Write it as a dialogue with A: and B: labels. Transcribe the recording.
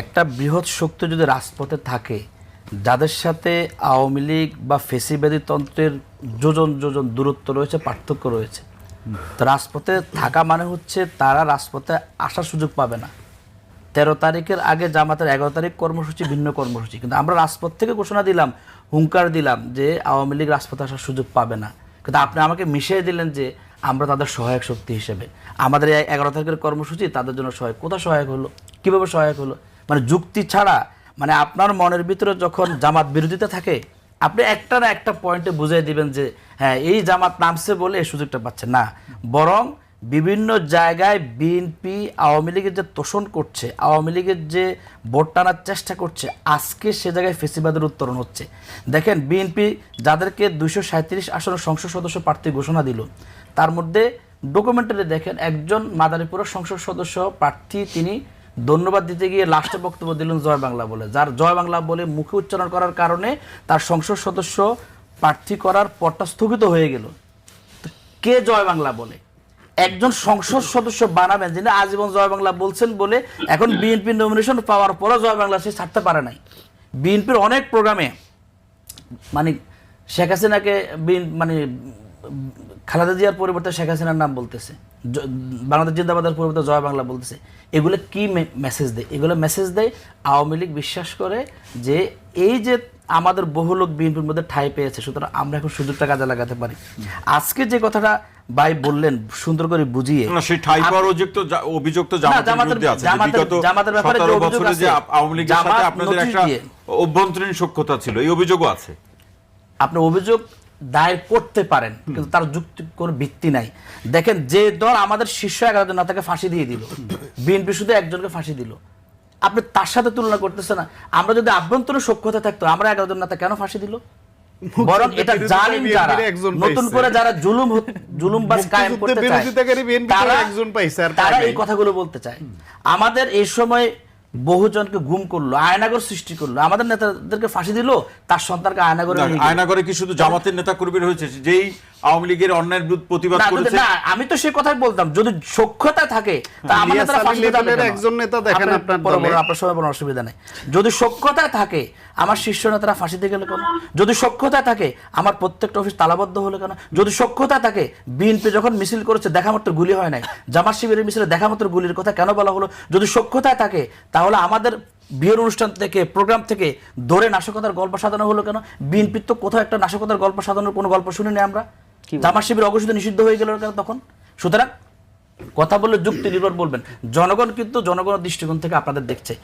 A: একটা বৃহৎ শক্তি যদি রাজপথে থাকে, যাদের সাথে আওয়ামী লীগ বা ফেসিবাদী তন্ত্রের যোজন যোজন দূরত্ব রয়েছে, পার্থক্য রয়েছে, তো রাজপথে থাকা মানে হচ্ছে তারা রাজপথে আসার সুযোগ পাবে না। তেরো তারিখের আগে জামাতের এগারো তারিখ কর্মসূচি, ভিন্ন কর্মসূচি। কিন্তু আমরা রাজপথ থেকে ঘোষণা দিলাম, হুঙ্কার দিলাম যে আওয়ামী লীগ রাজপথে আসার সুযোগ পাবে না। কিন্তু আপনি আমাকে মিশিয়ে দিলেন যে আমরা তাদের সহায়ক শক্তি হিসেবে। আমাদের এই এগারো তারিখের কর্মসূচি তাদের জন্য সহায়ক। কোথায় সহায়ক হলো? কীভাবে সহায়ক হলো? মানে যুক্তি ছাড়া মানে আপনার মনের ভিতরে যখন জামাত বিরোধিতা থাকে, আপনি একটা না একটা পয়েন্টে বুঝিয়ে দিবেন যে হ্যাঁ এই জামাত নামছে বলে এই সুযোগটা পাচ্ছে। না, বরং বিভিন্ন জায়গায় বিএনপি আওয়ামী লীগের যে তোষণ করছে, আওয়ামী লীগের যে ভোট টানার চেষ্টা করছে, আজকে সে জায়গায় ফেসিবাদের উত্তরণ হচ্ছে। দেখেন বিএনপি যাদেরকে দুইশো সাঁত্রিশ আসনের সংসদ সদস্য প্রার্থী ঘোষণা দিল, তার মধ্যে ডকুমেন্টারি দেখেন, একজন মাদারীপুরের সংসদ সদস্য প্রার্থী তিনি ধন্যবাদ দিতে গিয়ে লাস্টে বক্তব্য দিলেন জয় বাংলা বলে, যার জয় বাংলা বলে মুখে উচ্চারণ করার কারণে তার সংসদ সদস্য প্রার্থী করার পরটা স্থগিত হয়ে গেল। কে জয় বাংলা বলে? একজন সংসদ সদস্য বানাবেন যিনি আজীবন জয় বাংলা বলছেন বলে এখন বিএনপি নমিনেশন পাওয়ার পরও জয় বাংলা সে ছাড়তে পারে নাই। বিএনপির অনেক প্রোগ্রামে মানে শেখ হাসিনাকে মানে খালেদা জিয়ার পরিবর্তে শেখ হাসিনার নাম বলতেছে। বাংলাদেশ জিন্দাবাদের পরিবর্তে জয় বাংলা বলতেছে। এগুলো কি মেসেজ দেয়? এগুলো মেসেজ দেয় আওয়ামী লীগ বিশ্বাস করে যে এই যে আমাদের বহু লোক বিএনপির মধ্যে ঠাঁই পেয়েছে সুতরাং আমরা এখন সুযোগটা কাজে লাগাতে পারি। আজকে যে কথাটা ভাই বললেন সুন্দর করে বুঝিয়ে
B: না সেই ঠাই পাওয়ার অভিযোগ তো অভিযোগ তো জামাতের
A: জামাতের-
B: আছে। বিগত
A: জামাতের ব্যাপারে যে অভিযোগ আছে,
B: আওয়ামী লীগের সাথে আপনাদের একটা অভ্যন্তরীণ সখ্যতা ছিল। এই অভিযোগও আছে।
A: আপনি অভিযোগ দায়ের করতে পারেন কিন্তু তার যুক্তি কোনো ভিত্তি নাই। দেখেন যে দল আমাদের শীর্ষ এগারো জন নেতাকে ফাঁসি দিয়ে দিল বিএনপি শুধু একজনকে ফাঁসি দিল। আপনি তার সাথে তুলনা করতেছেন না। আমরা যদি আভ্যন্তরীণ সক্ষতা থাকতো আমরা এগারো জন নেতা কেন ফাঁসি দিল? বরং এটা জালিম যারা নতুন করে যারা জুলুম জুলুমবাজ কায়েম করতে চায় তারা এই কথাগুলো বলতে চায়। আমাদের এই সময় বহুজনকে গুম করল আয়নাগর সৃষ্টি করল। আমাদের নেতাদেরকে ফাঁসি দিল তার সন্তানকে আয়নাগরে
B: আয়নাগরে কি শুধু জামাতের নেতা কর্মীর হয়েছে? যেই আওয়ামী লীগের অন্যায়ের বিরুদ্ধে প্রতিবাদ করেছে।
A: না, আমি তো সে কথাই বলতাম যদি সক্ষতা থাকে তা আমার নেতারা?
C: একজন নেতা দেখেন আপনার দলে।
A: আপনার সবাই কোনো অসুবিধা নেই। যদি সক্ষতা থাকে আমার শীর্ষ নেতারা ফাঁসিতে গেলে কেন? যদি সক্ষতা থাকে আমার প্রত্যেকটা অফিস তালাবদ্ধ হলো কেন? যদি সক্ষতা থাকে বিএনপি যখন মিছিল করেছে দেখা মাত্র গুলি হয় নাই। জামাত শিবিরের মিছিলে দেখা মাত্র গুলির কথা কেন বলা হলো? যদি সক্ষতা থাকে তাহলে আমাদের বিয়ের অনুষ্ঠান থেকে প্রোগ্রাম থেকে ধরে নাশকতার গল্প সাজানো হলো কেন? বিএনপির তো কোথাও একটা নাশকতার গল্প সাজানোর কোনো গল্প শুনিনি আমরা। জামাত শিবির অঘোষিত নিষিদ্ধ হয়ে গেল তখন? সুতরাং কথা বললে যুক্তি নির্ভর বলবেন। জনগণ কিন্তু জনগণের দৃষ্টিকোণ থেকে আপনাদের দেখছে।